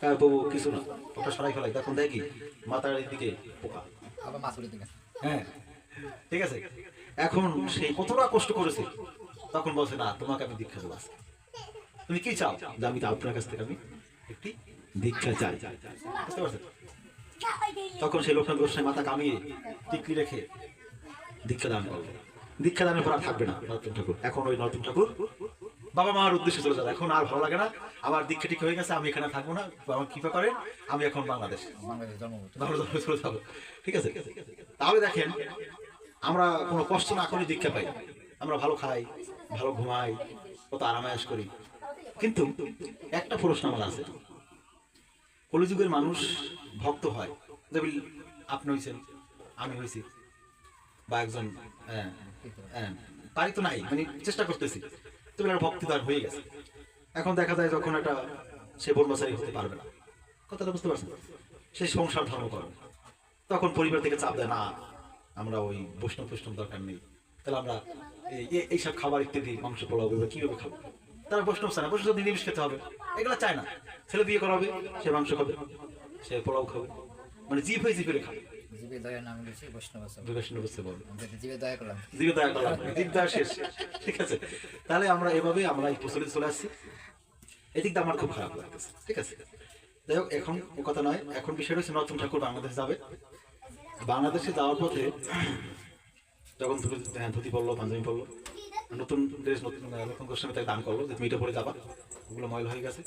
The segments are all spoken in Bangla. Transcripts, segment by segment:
হ্যাঁ প্রভু কিছু না। ওটা সরাই ফেলাই তখন দেখি। মাথার দিকে পোকা। আবার মাছ উঠে হ্যাঁ ঠিক আছে। এখন সেই কতটা কষ্ট করেছে তখন বলছে না তোমাকে আমি দীক্ষা দেবো আজকে। তুমি কি চাও? যে আমি আপনার কাছ থেকে আমি একটি দীক্ষা চাই। বুঝতে পারছেন? তখন সেই লোকনাথ গোস্বামী মাথা কামিয়ে টিকলি রেখে দীক্ষা দান করবে দীক্ষা দানের পর আর থাকবে না নতুন ঠাকুর। এখন ওই নতুন ঠাকুর বাবা মার উদ্দেশ্যে চলে যাবে। এখন আর ভালো লাগে না। আমার দীক্ষা ঠিক হয়ে গেছে আমি এখানে থাকব না। আমার কৃপা করে আমি এখন বাংলাদেশ। বাংলাদেশ চলে যাব। ঠিক আছে? তাহলে দেখেন আমরা কোনো কষ্ট না করে দীক্ষা পাই। আমরা ভালো খাই ভালো ঘুমাই কত আরামায়াস করি। কিন্তু একটা প্রশ্ন আমার আছে। কলিযুগের মানুষ ভক্ত হয়। যেমন আপনি হয়েছেন আমি হয়েছি। বা একজন হ্যাঁ, হ্যাঁ, পারি তো নাই মানে চেষ্টা করতেছি। একটা ভক্তি তার হয়ে গেছে। এখন দেখা যায় যখন একটা সে বর্মচারী হতে পারবে না। কথাটা বুঝতে পারছেন? সে সংসার ধর্ম করে তখন পরিবার থেকে চাপ দেয়, না, আমরা ওই বৈষ্ণব বৈষ্ণব দরকার নেই। তাহলে আমরা এই- এই- এইসব খাবার ইত্যাদি, মাংস, পোলাও, এগুলো কীভাবে খাব? তারা বৈষ্ণব চায় না। বৈষ্ণব নিরামিষ খেতে হবে, এগুলো চায় না। ছেলে বিয়ে করা হবে সে মাংস খাবে, সে পোলাও খাবে। মানে জিভ হয়ে জিভে খাবে। জীবে দয়ার নাম রয়েছে বৈষ্ণব বৈষ্ণব বুঝতে জীবে দয়া করলাম। জীবে দয়া করলাম। জীব দয়া শেষ। ঠিক আছে। তাহলে আমরা এভাবে আমরা এই প্রচলিত চলে আসছি। এদিকটা আমার খুব খারাপ লাগতেছে। ঠিক আছে। যাই হোক এখন ও কথা নয়। এখন বিষয়টা হচ্ছে নতুন ঠাকুর বাংলাদেশ যাবে। বাংলাদেশে যাওয়ার পথে যখন ধুতি হ্যাঁ, ধুতি পড়ল পাঞ্জাবি পড়ল নতুন ড্রেস নতুন নতুন গোস্বামী তাকে দান করল যে তুমি এটা পরে যাবা। ওগুলো ময়লা হয়ে গেছে।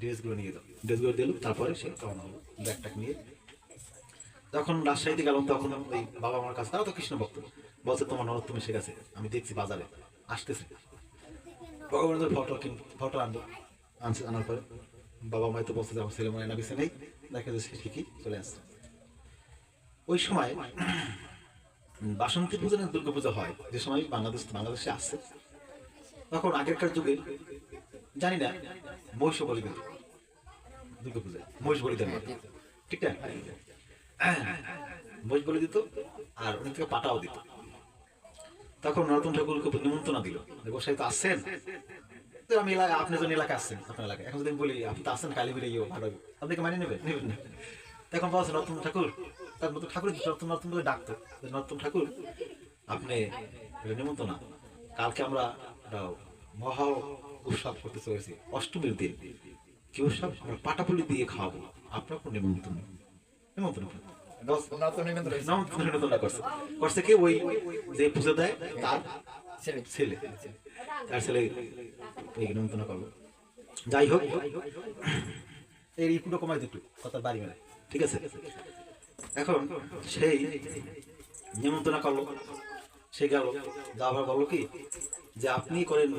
ড্রেসগুলো নিয়ে দাও ড্রেসগুলো দিল তারপরে সে রওনা হলো। ব্যাগটাক নিয়ে যখন রাজশাহীতে গেলাম, তখন ওই বাবা আমার কাছে, তারা তো কৃষ্ণ ভক্ত। বলছে, তোমার নরোত্তম এসে গেছে আমি দেখছি বাজারে, আসতেছে। ভগবানের ফটো কিন ফটো আনব আনছে, আনার পরে বাবা মাই তো বলছে যে, আমার ছেলে মনে না বেছে নেই। দেখা যাচ্ছে ঠিকই চলে আসছে। ওই সময় বাসন্তী পুজো না দুর্গা পুজো হয়? যে সময় বাংলাদেশ, বাংলাদেশে আসছে। তখন আগেরকার যুগে, জানি না মহিষ বলি দুর্গা পূজায় মহিষ বলি ঠিক না? মহিষ বলে দিত আর অনেক থেকে পাটাও দিত। তখন নরতন ঠাকুরকে নিমন্ত্রণা দিল। গোসাই তো আসছেন আমি এলাকা, আপনি যখন এলাকায় আসছেন আপনার এলাকায়। এখন যদি বলি, আপনি তো আসছেন কালী বেরিয়ে ভালো আপনি মানিয়ে নেবেন? নেবেন না। তখন বলছে নতুন ঠাকুর। তার নতুন ঠাকুর নতুন করে ডাকতো। নতুন ঠাকুর, আপনি নিমন্ত্রণা। কালকে আমরা মহা উৎসব করতে চলেছি, অষ্টমীর দিন। কি উৎসব? আমরা পাটাপুলি দিয়ে খাওয়াবো। আপনার কোনো নিমন্ত্রণ। নিমন্ত্রণ করছে করছে কি ওই যে পুজো দেয় তার ছেলে ছেলে তার ছেলে এই নিমন্ত্রণ করব যাই হোক এই ইকুটো কমাই দিত কথার বাড়ি ঠিক আছে এখন সেই নিমন্ত্রণ করল সে গেল যাবার বলল কি যে আপনি করেন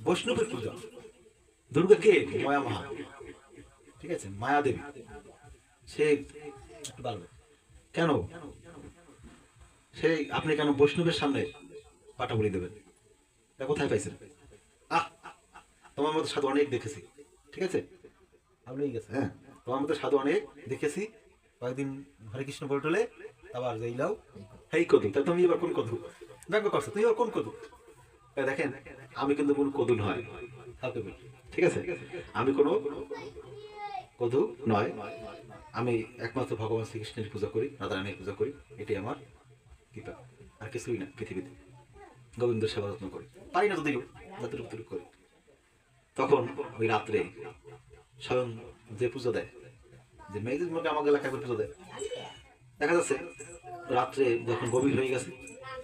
বৈষ্ণবের পূজা দুর্গা কে মায়া মহা ঠিক আছে মায়া দেবী সে কেন? সেই আপনি কেন বৈষ্ণবের সামনে পাটা বলি দেবেন? এটা কোথায় পাইছেন? আহ! তোমার মতো সাধু অনেক দেখেছি, ঠিক আছে? আপনি গেছে হ্যাঁ? তোমার মতো সাধু অনেক দেখেছি। কয়েকদিন হরে কৃষ্ণ বলে টলে আবার যাই লাও। হেই কদু, তা তুমি এবার কোন কদু? ব্যঙ্গ করছ, তুমি এবার কোন কদু? দেখেন, আমি কিন্তু কোন কদু নয় ঠিক আছে? আমি কোনো কদু নয়। আমি একমাত্র ভগবান শ্রীকৃষ্ণের পূজা করি রাধারানীর পূজা করি, এটাই আমার কৃপা। আর কিছুই না পৃথিবীতে। গোবিন্দ সেবা যত্ন করি। পারি না যদিও, যতটুকু করি। তখন ওই রাত্রে স্বয়ং যে পুজো দেয়, যে মেয়েদের মধ্যে আমাদের এলাকায় করে পুজো দেয়, দেখা যাচ্ছে রাত্রে যখন গভীর হয়ে গেছে,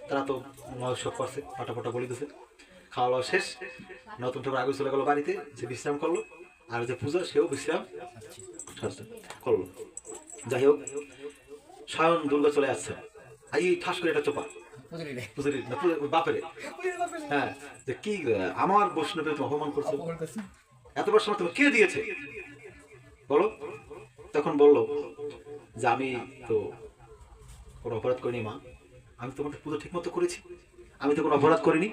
তারা তো মহোৎসব করছে ফাটা ফাটা বলিতেছে খাওয়া দাওয়া শেষ, নতুন ঠাকুর আগে চলে গেলো বাড়িতে সে বিশ্রাম করল, আর যে পূজা, সেও বিশ্রাম সারছে, যাই হোক স্বয়ং দুর্গা চলে আসছে। আই ঠাস করে একটা চোপা। বাপেরে। হ্যাঁ যে কি আমার বৈষ্ণবের তুমি অপমান করছ। এতবার সময় তুমি কে দিয়েছে? বলো। তখন বলল যে আমি তো কোনো অপরাধ করিনি মা। আমি তোমাদের পুজো ঠিক মতো করেছি। আমি তো কোনো অপরাধ করিনি।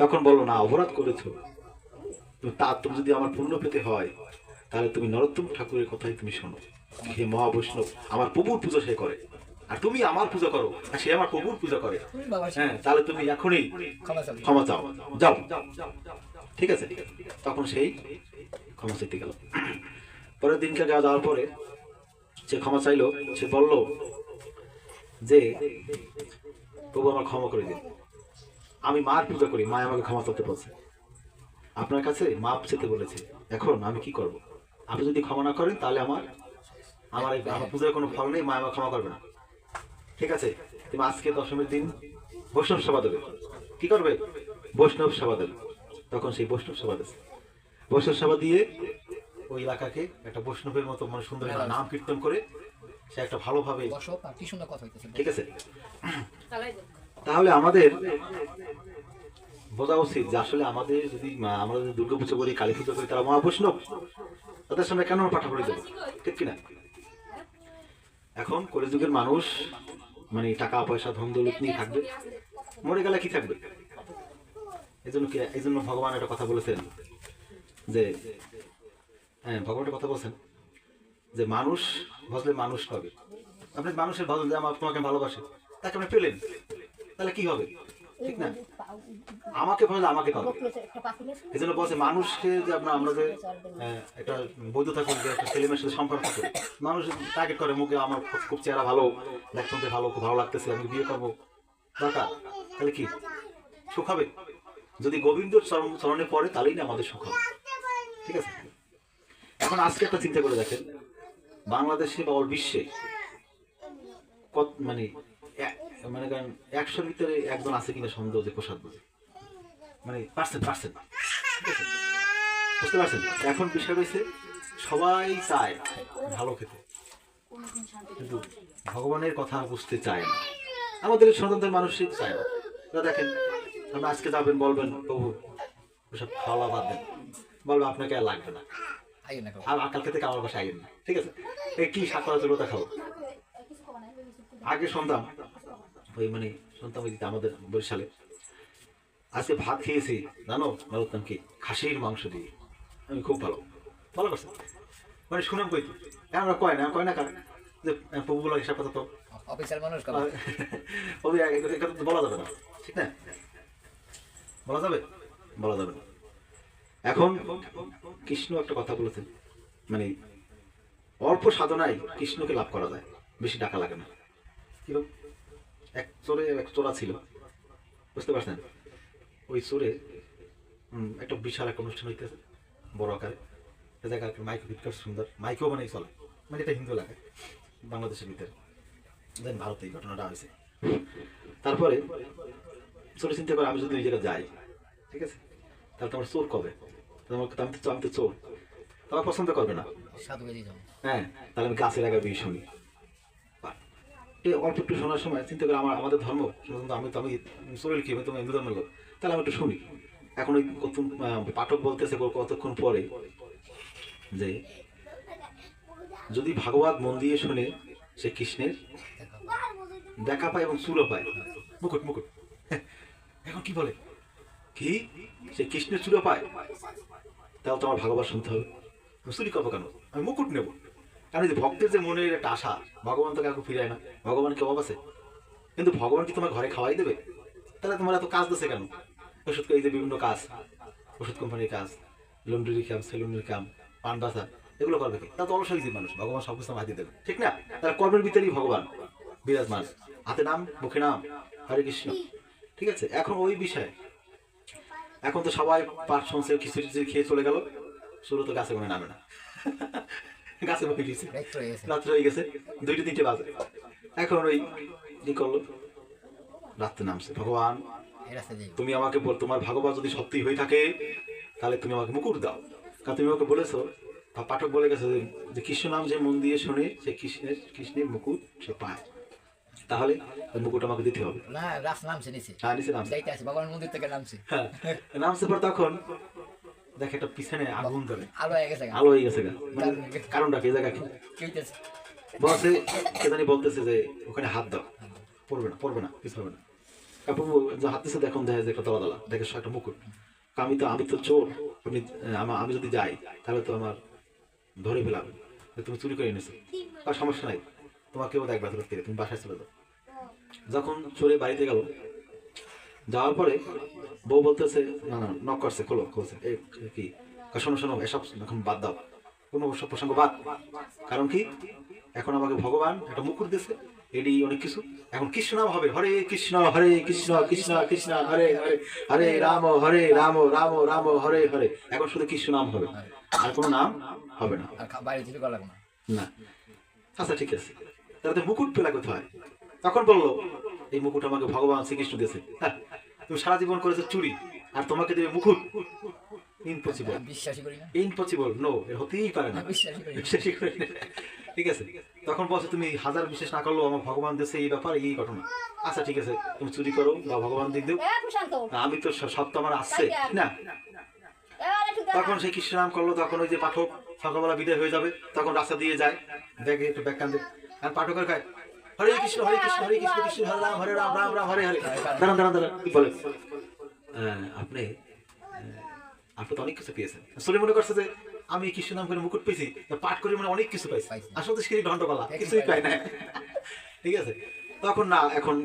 তখন বলল না অপরাধ করেছ। তা তুমি যদি আমার পূর্ণ পেতে হয় তাহলে তুমি নরোত্তম ঠাকুরের কথাই তুমি শোনো। হে মহাবৈষ্ণব আমার প্রভুর পুজো সে করে। আর তুমি আমার পূজা করো আর সে আমার প্রভুর পূজা করে। হ্যাঁ তাহলে তুমি এখনই ক্ষমা চাও। যাও। ঠিক আছে? তখন সেই ক্ষমা চাইতে গেল। পরের দিনকে যাওয়া যাওয়ার পরে সে ক্ষমা চাইলো সে বলল যে প্রভু আমার ক্ষমা করে দিন। আমি মার পূজা করি মা আমাকে ক্ষমা করতে বলছে। আপনার কাছে মাপ চেতে বলেছে এখন আমি কি করব? আপনি যদি ক্ষমা না করেন তাহলে আমার আমার এই আমার পূজার কোনো ফল নেই মা আমাকে ক্ষমা করবে না। ঠিক আছে? তুমি আজকে দশমীর দিন বৈষ্ণব সেবা দেবে। কি করবে? বৈষ্ণব সেবা দেবে। তখন সেই বৈষ্ণব সেবা দেবে। বৈষ্ণব সেবা দিয়ে ওই এলাকাকে একটা বৈষ্ণবের মতো মানে সুন্দর নাম কীর্তন করে সে একটা ভালোভাবে ঠিক আছে? তাহলে আমাদের বোঝা উচিত যে আসলে আমাদের যদি আমরা যদি দুর্গা পুজো করি কালী পুজো করি, তারা মহাবৈষ্ণব। তাদের সামনে কেন পাঠা করে দেবো ঠিক কিনা? এখন কলিযুগের মানুষ মানে টাকা, পয়সা, ধন, দৌলত নিয়ে থাকবে। মরে গেলে কি থাকবে? এই জন্য কি এই জন্য ভগবান একটা কথা বলেছেন যে হ্যাঁ ভগবান একটা কথা বলছেন যে মানুষ ভজলে মানুষ পাবে আপনি মানুষের ভজন যে আমার তোমাকে ভালোবাসে, তাকে আপনি পেলেন। তাহলে কি হবে? ঠিক না? আমাকে ভালো আমাকে পাবে এই জন্য বলছে মানুষকে যে আপনার আমরা যে আহ, একটা বৈধতা করি যে একটা ছেলে মেয়ের সাথে সম্পর্ক করি মানুষ টার্গেট করে মুখে আমার খুব- চেহারা ভালো দেখতে ভালো খুব ভালো লাগতেছে আমি বিয়ে করব। দরকার? তাহলে কি? সুখ হবে? যদি গোবিন্দর চরণ পড়ে তাহলেই না আমাদের সুখ হবে। ঠিক আছে? এখন আজকে একটা চিন্তা করে দেখেন বাংলাদেশে বা ওর বিশ্বে কত মানে মানে কারণ একশোর ভিতরে একজন আছে কিনা সন্দেহ যে প্রসাদ বুঝে। মানে পার্সেন্ট পার্সেন্ট বুঝতে পারছেন? এখন বিষয় রয়েছে সবাই চায় ভালো খেতে। কিন্তু ভগবানের কথা বুঝতে চায় না। আমাদের স্বতন্ত্র মানুষই চায় না। দেখেন আপনি আজকে যাবেন বলবেন প্রভু ওসব খাওয়া বাদ দেন। বলবে আপনাকে আর লাগবে না। আর কালকে থেকে আমার বাসায় আইন না। ঠিক আছে? এই কি শাক চলো খাব আগে শুনতাম ওই মানে শুনতাম ওই আমাদের বরিশালে। আজকে ভাত খেয়েছি জানো? বলতাম কি? খাসির মাংস দিয়ে। আমি খুব ভালো। ভালো করছে মানে শুনাম কই আমরা কয় না? কয় না কারণ যে প্রভুগুলো হিসাব কথা তো। অফিসিয়াল মানুষ এটা তো বলা যাবে না। ঠিক না? বলা যাবে? বলা যাবে না। এখন কৃষ্ণ একটা কথা বলেছেন। মানে অল্প সাধনায় কৃষ্ণকে লাভ করা যায়। বেশি টাকা লাগে না। কীরকম এক চোরে এক চোরা ছিল। বুঝতে পারছেন? ওই চোরে একটা বিশাল একটা অনুষ্ঠান হইতেছে বড় আকারে। একটা জায়গায় মাইক ভিতকার সুন্দর। মাইকেও মানে চলে। মানে এটা হিন্দু এলাকায় বাংলাদেশের ভিতরে। দেন ভারতে এই ঘটনাটা হয়েছে। তারপরে চোরে চিন্তা করে আমি যদি ওই জায়গায় যাই ঠিক আছে? তাহলে তোমার চোর কবে? আমি তো আমি তো চোর। তোমার পছন্দ করবে না। হ্যাঁ তাহলে আমি গাছের আগে বিয়ে শুনি। এই অল্প একটু শোনার সময় চিন্তা করে আমার আমাদের ধর্ম আমি তো আমি শরীর কি? আমি তো হিন্দু ধর্মের লোক। তাহলে আমি একটু শুনি। এখন ওই পাঠক বলতেছে কতক্ষণ পরে যে, যদি ভাগবত মন দিয়ে শুনে সে কৃষ্ণের, দেখা পায় এবং চুলো পায়। মুকুট মুকুট। এখন কি বলে? কি? সে কৃষ্ণের চুলো পায়? তাহলে তো আমার ভাগবত শুনতে হবে। চুরি করব কেন? আমি মুকুট নেব। কারণ এই ভক্তের যে মনের একটা আশা, ভগবান তো কাউকে ফিরায় না। ভগবান কি অভাব আছে? কিন্তু ভগবান কি তোমার ঘরে খাওয়াই দেবে? তাহলে তোমার এত কাজ দিচ্ছে কেন? ওষুধ এই যে বিভিন্ন কাজ, ওষুধ কোম্পানির কাজ লন্ড্রির কাম সেলুনের কাম পান বাসা এগুলো করবে কি? তা তো অলস হয়েছে মানুষ, ভগবান সব কিছু হাতে দেবে। ঠিক না? তার কর্মের ভিতরেই ভগবান, বিরাজমান। হাতে নাম, মুখে নাম, হরে কৃষ্ণ। ঠিক আছে? এখন ওই বিষয়ে। এখন তো সবাই পাঠ শুনছে খিচুড়ি খেয়ে চলে গেল। শুরু তো গাছে কোনো নামে না। গাছে বসে গেছে। রাত্রে হয়ে গেছে। দুইটা তিনটে বাজে। এখন ওই কি করল। রাত্রে নামছে। ভগবান তুমি আমাকে বল তোমার যদি সত্যি হয়ে থাকে তাহলে তুমি আমাকে মুকুট দাও। কারণ তুমি আমাকে বলেছ বা পাঠক বলে গেছে যে- কৃষ্ণ নাম যে মন দিয়ে শোনে সে কৃষ্ণের কৃষ্ণের মুকুট সে পায়। তাহলে মুকুট আমাকে দিতে হবে। না রাস্তা নামছে নিচে। হ্যাঁ নিচে নামছে। ভগবান মন্দির থেকে নামছে। হ্যাঁ নামছে পর তখন দেখে একটা পিছনে আগুন ধরে। আলো হয়ে গেছে আলো হয়ে গেছে মানে কারণটা কি জায়গা কি? বসে কে জানি বলতেছে যে ওখানে হাত দাও। পড়বে না পড়বে না কিছু হবে না। হাত দিচ্ছে দেখুন দেখা যায় তলা দেখে একটা মুকুট। আমি তো আমি তো চোর আপনি আমি যদি যাই তাহলে তো আমার ধরে ফেলাম। তুমি চুরি করে এনেছো। আর সমস্যা নাই তোমার কেউ দেখবে তুমি বাসায় চলে যাও। যখন চোরে বাড়িতে গেল যাওয়ার পরে বউ বলতেছে না না নক করছে খোলো খুলছে। কি? শোনো শোনো এসব এখন বাদ দাও। কোনো ওসব প্রসঙ্গ বাদ। কারণ কি? এখন আমাকে ভগবান একটা মুকুট দিয়েছে এটি অনেক কিছু। এখন কৃষ্ণ নাম হবে হরে কৃষ্ণ হরে কৃষ্ণ কৃষ্ণ কৃষ্ণ হরে হরে হরে রাম হরে রাম রাম রাম হরে হরে। এখন শুধু কৃষ্ণ নাম হবে। আর কোনো নাম হবে না। আর বাইরে কিছু করা না। না। আচ্ছা ঠিক আছে। তাহলে মুকুট পেলা কোথায়? তখন বলল এই মুকুট আমাকে ভগবান শ্রীকৃষ্ণ দিয়েছে। তুমি সারা জীবন করেছ চুরি আর তোমাকে দেবে মুকুট। ইম্পসিবল বিশ্বাসই করি না। ইম্পসিবল নো এর হতেই পারে না। বিশ্বাসই করি। ঠিক আছে। তখন বলছো তুমি হাজার বিশ্বাস না করলেও আমার ভগবান দেশে এই ব্যাপার এই ঘটনা। আচ্ছা ঠিক আছে। তুমি চুরি করো বা ভগবান দিক দিও। আমি তো সব- তো আমার আসছে না। তখন সেই কৃষ্ণ নাম করল তখন ওই যে পাঠক সকালবেলা বিদায় হয়ে যাবে তখন রাস্তা দিয়ে যায়। দেখে একটু ব্যাগ কান্দে আর পাঠকের খায় হরে কৃষ্ণ হরে কৃষ্ণ হরে কৃষ্ণ কৃষ্ণ হরে রাম হরে রাম রাম রাম হরে হরে। দাঁড়ান দাঁড়ান দাঁড়ান বলে হ্যাঁ, আপনি হ্যাঁ, আপনি তো অনেক কিছু পেয়েছেন। মনে করছে যে আমি কৃষ্ণ নাম করে মুকুট পেয়েছি পাঠ করে মানে অনেক কিছু পাইছি। আসলে তো সেই একই কিছুই পাই না ঠিক আছে? তখন না এখন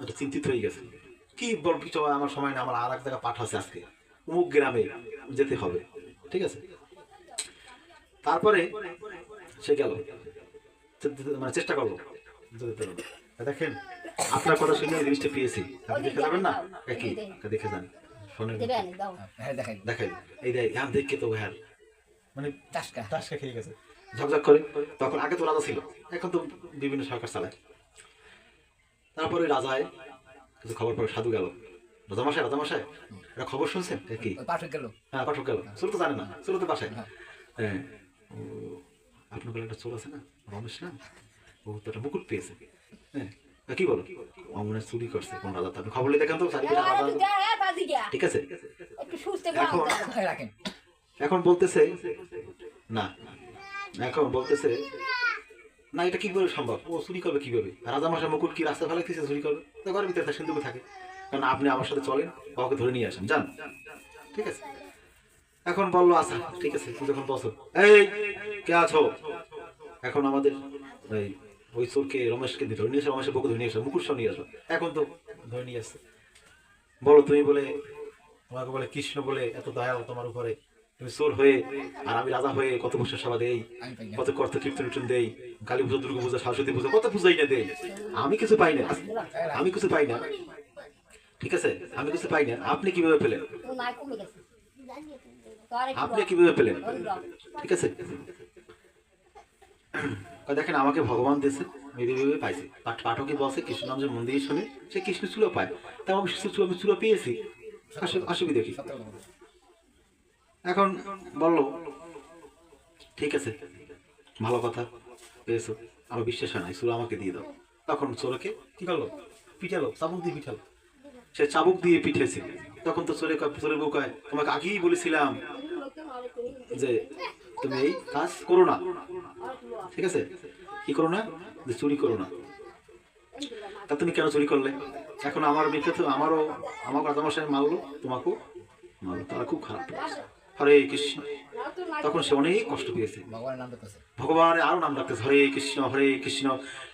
একটু চিন্তিত হয়ে গেছে। কি বল কিছু আমার সময় না আমার আর এক জায়গায় পাঠ আছে আজকে। অমুক গ্রামে যেতে হবে। ঠিক আছে? তারপরে সে গেল। মানে চেষ্টা করল। দেখেন আপনার কথা শুনে এই জিনিসটা পেয়েছি। আপনি দেখে যাবেন না? একই দেখে যান। শোনেন হ্যাঁ দেখাই দেখাই এই দেখ হ্যাঁ তো হ্যাঁ। মানে টাসকা। টাসকা খেয়ে গেছে। ঝকঝক করে তখন আগে তো রাজা ছিল এখন তো বিভিন্ন সরকার চালায়। তারপরে রাজায় কিছু খবর পরে সাধু গেল। রাজামশাই রাজামশাই এটা খবর শুনছেন? কি? পাঠক গেল। হ্যাঁ পাঠক গেল। সুরত জানে না সুরত বাসায়। হ্যাঁ। ও আপনার বলে একটা চোর আছে না? রমেশ না? একটা মুকুট পেয়েছে হ্যাঁ কি বলো? অমনে চুরি করছে কোন রাজা তো আপনি খবর দেখেন তো বাদি গিয়া। ঠিক আছে? এখন- এখন বলতেছে না এখন বলতেছে না এটা কি করে সম্ভব? ও চুরি করবে কীভাবে? রাজা মাসা মুকুট কি রাস্তা ফেলে কিছু চুরি করবে? তো ঘরের ভিতরে সিন্ধুকে থাকে। কারণ আপনি আমার সাথে চলেন কাউকে ধরে নিয়ে আসেন যান। ঠিক আছে? এখন বলল আচ্ছা ঠিক আছে তুই যখন বসো। এই কে আছো? এখন আমাদের এই ওই চোরকে রমেশকে ধরে নিয়ে এসে রমেশের বউকে ধরে নিয়ে আসো মুকুট সহ নিয়ে আসো এখন তো ধরে নিয়ে আসছে। বলো তুমি বলে তোমাকে বলে কৃষ্ণ বলে এত দয়া তোমার উপরে। তুমি চোর হয়ে আর আমি রাজা হয়ে কত বছর সেবা দেই কত কর্ত কীর্তন টীর্তন দেই কালী পুজো দুর্গা পুজো সরস্বতী পুজো কত পুজোই না দেই। আমি কিছু পাই না। আমি কিছু পাই না। ঠিক আছে? আমি কিছু পাই না। আপনি কীভাবে পেলেন? আপনি। কীভাবে পেলেন? ঠিক আছে? দেখেন, আমাকে ভগবান দেশে আমি এইভাবে পাইছি। পাঠ- পাঠকে বলছে, কৃষ্ণ নাম যে মন দিয়ে শুনে সে কৃষ্ণ চুলো পায়। তা আমি চুলো আমি চুলো পেয়েছি। অসুবিধা কি। এখন বলল, ঠিক আছে, ভালো কথা পেয়েছ আমার বিশ্বাস হয় না চুলো আমাকে দিয়ে দাও। তখন চোরকে কি করল? পিঠালো চাবুক দিয়ে পিঠালো সে চাবুক দিয়ে পিঠেছে তখন তো চোরে চোরের বউ কয়, তোমাকে আগেই বলেছিলাম যে তুমি এই কাজ করো না। ঠিক আছে? কি করো না? যে চুরি করো না। তা তুমি কেন চুরি করলে? এখন আমার মিথ্যে তো আমারও আমাকে রাজামশাই মারলো তোমাকেও মারলো। তারা খুব খারাপ হরে কৃষ্ণ। তখন সে অনেক কষ্ট পেয়েছে। ভগবানের আরও নাম ডাকতেছে। হরে কৃষ্ণ হরে কৃষ্ণ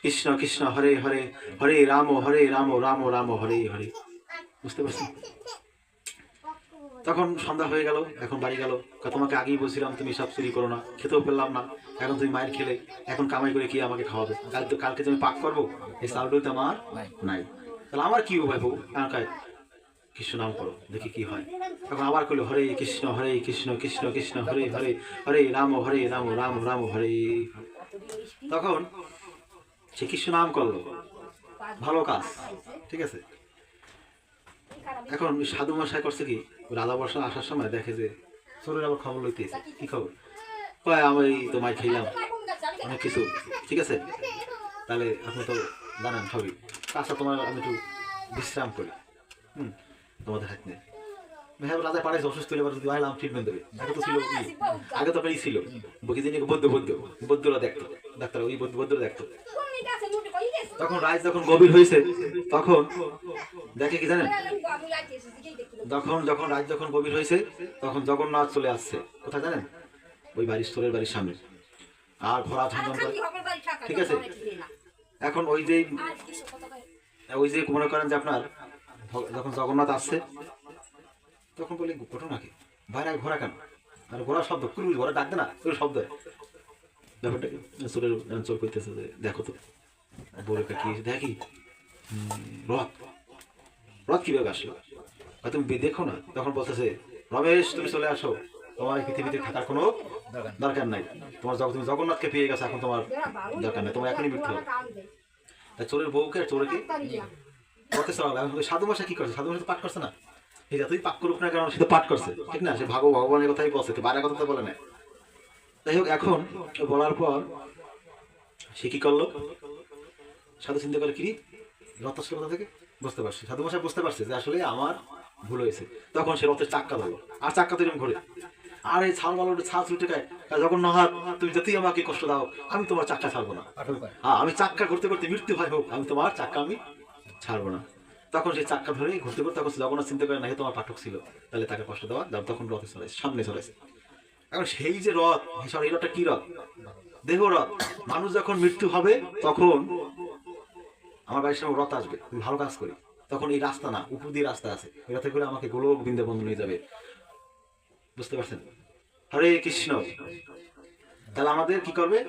কৃষ্ণ কৃষ্ণ হরে হরে হরে রাম হরে রাম রাম রাম হরে হরে। বুঝতে পারছি তখন সন্ধ্যা হয়ে গেল এখন বাড়ি গেল। তোমাকে আগেই বলছিলাম তুমি সব চুরি করো না খেতেও পেলাম না এখন তুমি মায়ের খেলে এখন কামাই করে কি আমাকে খাওয়াবে। কাল তো কালকে তুমি পাক করব? এই চাউলটা তো আমার নাই। তাহলে আমার কি উপায় বউ কয় কৃষ্ণ নাম করো দেখি কি হয়। তখন আবার করল হরে কৃষ্ণ হরে কৃষ্ণ কৃষ্ণ কৃষ্ণ হরে হরে হরে রাম হরে রাম রাম রাম হরে। তখন সে কৃষ্ণ নাম করল। ভালো কাজ ঠিক আছে? এখন সাধু মশাই করছে কি? রাধা বর্ষা আসার সময় দেখে যে চোরের আবার খবর লইতে কি খবর? কয়, আমি তো মাই খাইলাম অনেক কিছু ঠিক আছে? তাহলে আপনি তো জানেন সবই। আচ্ছা তোমার আমি একটু বিশ্রাম করি। হুম, তোমাদের হাত। নিয়ে হ্যাঁ রাজা পাড়াইছে অসুস্থ হলে ট্রিটমেন্ট দেবে। আগে তো ছিল আগে তো ছিল। বকি দিন বৌদ্ধ বৌদ্ধ বৌদ্ধরা দেখতো। ডাক্তার, ওই বৌদ্ধ বৌদ্ধরা দেখতো। তখন রাত যখন গভীর হয়েছে তখন দেখে কি জানেন? যখন যখন রাত যখন গভীর হয়েছে তখন জগন্নাথ চলে আসছে। কোথায় জানেন? ওই বাড়ির স্তরের বাড়ির সামনে। আর ঘোড়া ঝনঝন করে ঠিক আছে? এখন ওই যে ওই যে মনে করেন যে আপনার যখন জগন্নাথ আসছে তখন বলি ঘটনা কি? বাইরে ঘোড়া কেন? আর ঘোড়ার শব্দ কুরুল ঘোড়া ডাকবে না ওই শব্দ। ব্যাপারটা চোরের চোর করতেছে যে দেখো তো। বলে কি দেখি রথ রথ কীভাবে আসলো? আর তুমি দেখো না? তখন বলতেছে, রমেশ, তুমি চলে আসো। তোমার পৃথিবীতে থাকার কোনো দরকার নাই। তোমার জগ- তুমি জগন্নাথকে পেয়ে গেছো, এখন তোমার দরকার নাই। তোমার এখনই মৃত্যু তাই চোরের বউকে, আর চোরকে? পথে এখন সাধু মাসা কি করছে? সাধু মাসা তো পাঠ করছে না? এই যতই পাঠ করুক না কেন, সে তো পাঠ করছে, ঠিক না? সে ভাগব ভগবানের কথাই বলছে বাইরের কথা তো বলে না? যাই হোক, এখন বলার পর সে কি করল? সাধু চিন্তা করে কি? আসলো কোথা থেকে? বুঝতে পারছে। সাধু মশাই বুঝতে পারছে যে আসলে আমার ভুল হয়েছে। তখন সে রথের চাক্কা ধরলো। আর চাক্কা তৈরি ঘুরে। আর এই ছাল মালো ছাল ছুটে খায় যখন নহর তুমি যতই আমাকে কষ্ট দাও আমি তোমার চাক্কা ছাড়বো না। হ্যাঁ আমি চাক্কা ঘুরতে ঘুরতে মৃত্যু হয় হোক আমি তোমার চাক্কা আমি ছাড়বো না। তখন সেই চাক্কা ধরে ঘুরতে ঘুরতে তখন জগন্নাথ চিন্তা করে না হে তোমার পাঠক ছিল তাহলে তাকে কষ্ট দেওয়া দাও। তখন রথে চলেছে সামনে চলেছে এখন সেই যে রথ এই রথটা কি রথ? দেহ রথ। মানুষ যখন মৃত্যু হবে তখন আমার বাড়ির সামনে রথ আসবে, আমি ভালো কাজ করি। তখন এই রাস্তা না, উপর দিয়ে রাস্তা আছে। ওই রথে করে আমাকে গোলক বৃন্দাবন নিয়ে যাবে। বুঝতে পারছেন? হরে কৃষ্ণ। তাহলে আমাদের কি করবে?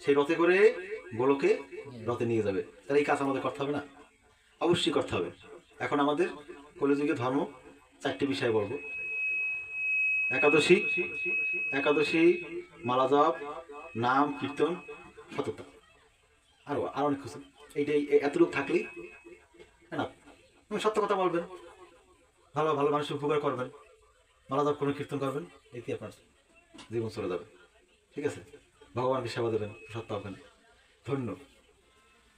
সেই রথে করে গোলকে রথে নিয়ে যাবে। তাহলে এই কাজ আমাদের করতে হবে না? অবশ্যই করতে হবে। এখন আমাদের কলিযুগে ধর্ম চারটি বিষয় বলব। একাদশী একাদশী, মালা জপ, নাম, কীর্তন, সততা। আরও, আর অনেক কিছু। এইটাই এতটুকু থাকলেই না? সত্য কথা বলবেন। ভালো ভালো মানুষের উপকার করবেন। মালা জপ করবেন কীর্তন করবেন এতে আপনার জীবন চলে যাবে। ঠিক আছে? ভগবানকে সেবা দেবেন, প্রসাদ পাবেন। ধন্য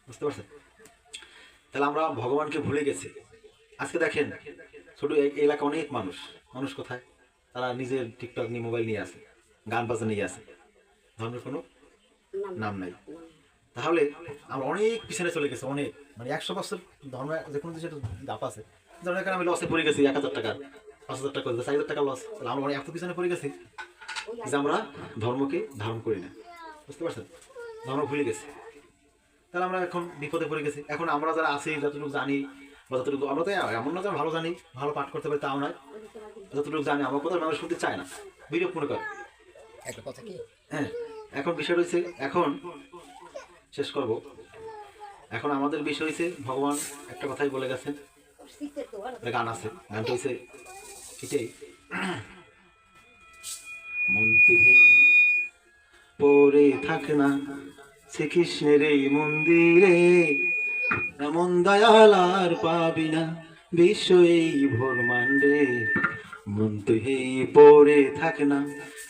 বুঝতে পারছেন? তাহলে আমরা ভগবানকে ভুলে গেছি। আজকে দেখেন, ছোট এই অনেক মানুষ। মানুষ কোথায়? তারা নিজের টিকটক নিয়ে, মোবাইল নিয়ে আসে গান বাজনা নিয়ে আসে ধর্মের কোনো নাম নাই। তাহলে আমরা অনেক পিছনে চলে গেছে অনেক। মানে একশো বছর ধর্ম যে কোনো কিছু দাপ আছে। ধরেন এখানে আমি লসে পড়ে গেছি এক হাজার টাকা পাঁচ হাজার টাকা চার হাজার টাকা লস তাহলে আমরা অনেক এত পিছনে পড়ে গেছি যে আমরা ধর্মকে ধারণ করি না। বুঝতে পারছেন? ধর্ম ভুলে গেছি। তাহলে আমরা এখন বিপদে পড়ে গেছি। এখন আমরা যারা আছি যতটুকু জানি বা যতটুকু আমরা তো এমন না যে ভালো জানি ভালো পাঠ করতে পারি তাও নয়। যতটুকু জানি আমার কথা মানুষ শুনতে চায় না। বিরূপ মনে করে। একটা কথা কি? হ্যাঁ এখন বিষয় রয়েছে এখন শেষ করব। এখন আমাদের বিষয় হয়েছে ভগবান একটা কথাই বলে গেছেন। গান আছে, গানটা হয়েছে এটাই। মন্দিরে পরে থাক না শ্রীকৃষ্ণের এই মন্দিরে, এমন দয়াল আর পাবি না। বিশ্ব এই মান্ডে পরে থাক না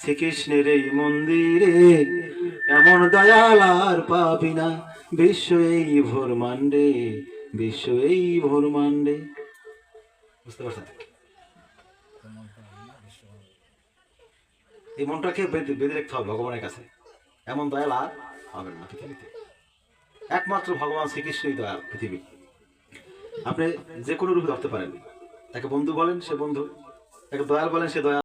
শ্রীকৃষ্ণের এই মন্দিরে। এমন দয়াল আর পাবি না বিশ্ব এই ভোর মান্ডে বিশ্ব এই ভোর মান্ডে বুঝতে পারছেন? মন। এই মনটাকে বেঁধে রাখতে হবে ভগবানের কাছে। এমন দয়াল আর পাবেন না পৃথিবীতে। একমাত্র ভগবান শ্রীকৃষ্ণই দয়াল পৃথিবী আপনি যে কোনো রূপে ধরতে পারেন। তাকে বন্ধু বলেন, সে বন্ধু। তাকে দয়াল বলেন, সে দয়াল।